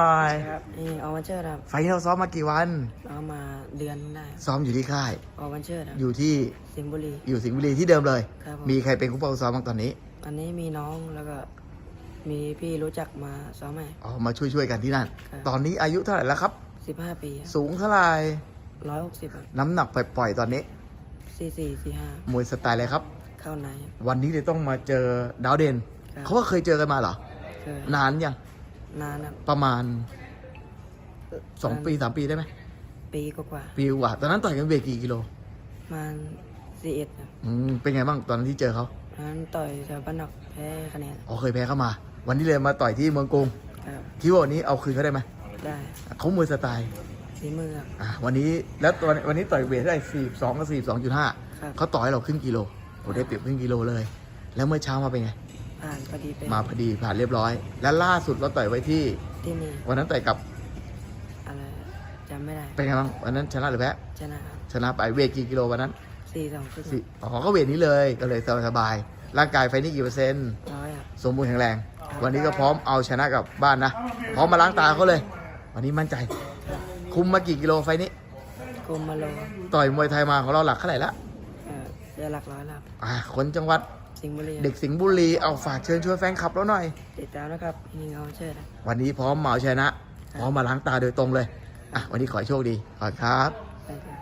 ไปครับนี่ออวันเชิดครับ ไฟล์นี้เราซ้อมมากี่วัน เอามาเดือนได้ซ้อมอยู่ที่ค่าย ออวันเชิดครับ อยู่ที่สิงห์บุรี อยู่สิงห์บุรีที่เดิมเลย ครับผม มีใครเป็นคู่เป้าซ้อมบ้างตอนนี้ อันนี้มีน้องแล้วก็มีพี่รู้จักมาซ้อมให้อ๋อ มาช่วยๆกันที่นั่น ครับ ตอนนี้อายุเท่าไหร่แล้วครับ สิบห้าปีสูงเท่าไหร่ ร้อยหกสิบน้ำหนักปล่อยๆตอนนี้ สี่สี่สี่ห้ามวยสไตล์อะไรครับ เข้าในครับวันนี้เลยต้องมาเจอดาวเด่น ครับ เขาว่าเคยเจอกันมาเหรอ เคยนานยัง นานครับประมาณสองปีสามปีได้ไหมปีกว่าปีกว่าตอนนั้นต่อยกันเวทกี่กิโลๆประมาณสี่เอ็ดครับอืมเป็นไงบ้างตอนนั้นที่เจอเขาอันนั้นต่อยแถวบ้านนอกแพ้คะแนนอ๋อเคยแพ้เข้ามา วันนี้เลยมาต่อยที่เมืองกรุงครับคิดว่าวันนี้เอาคืนเขาได้ไหมได้เขามวยสไตล์ฝีมือครับ อะวันนี้แล้วตัววันนี้ต่อยเวทได้สี่สองกับสี่สองจุดห้าครับ เขาต่อยให้เราครึ่งกิโลโอ้ได้เปรียบครึ่งกิโลเลย แล้วเมื่อเช้ามาเป็นไง ผ่านพอดีเป็นมาพอดีผ่านเรียบร้อย และล่าสุดเราต่อยไว้ที่ ที่นี่วันนั้นต่อยกับอะไรจำไม่ได้เป็นไงบ้างวันนั้นชนะหรือแพ้ชนะครับชนะไปเวทกี่กิโลวันนั้นสี่สองครึ่งสี่อ๋อก็เวทนี้เลยก็เลยสบายๆร่างกายไฟนี่กี่เปอร์เซ็นต์ร้อยครับสมบูรณ์แข็งแรง วันนี้ก็พร้อมเอาชนะกับบ้านนะพร้อมมาล้างตาเขาเลย วันนี้มั่นใจ คุมมากี่กิโลไฟนี้กรมมาโลต่อยมวยไทยมาของเราหลักเท่าไหร่ละเอ่อเดือนหลักร้อยแล้วครับอ่าคนจังหวัด สิงห์บุรีเด็กสิงห์บุรีเอาฝากเชิญชวนแฟนคลับเราหน่อย ติดตามนะครับยิงเอาเชิดนะวันนี้พร้อมมาเอาชนะ พร้อมมาล้างตาโดยตรงเลยอะวันนี้ขอให้โชคดีขอบคุณครับไปครับ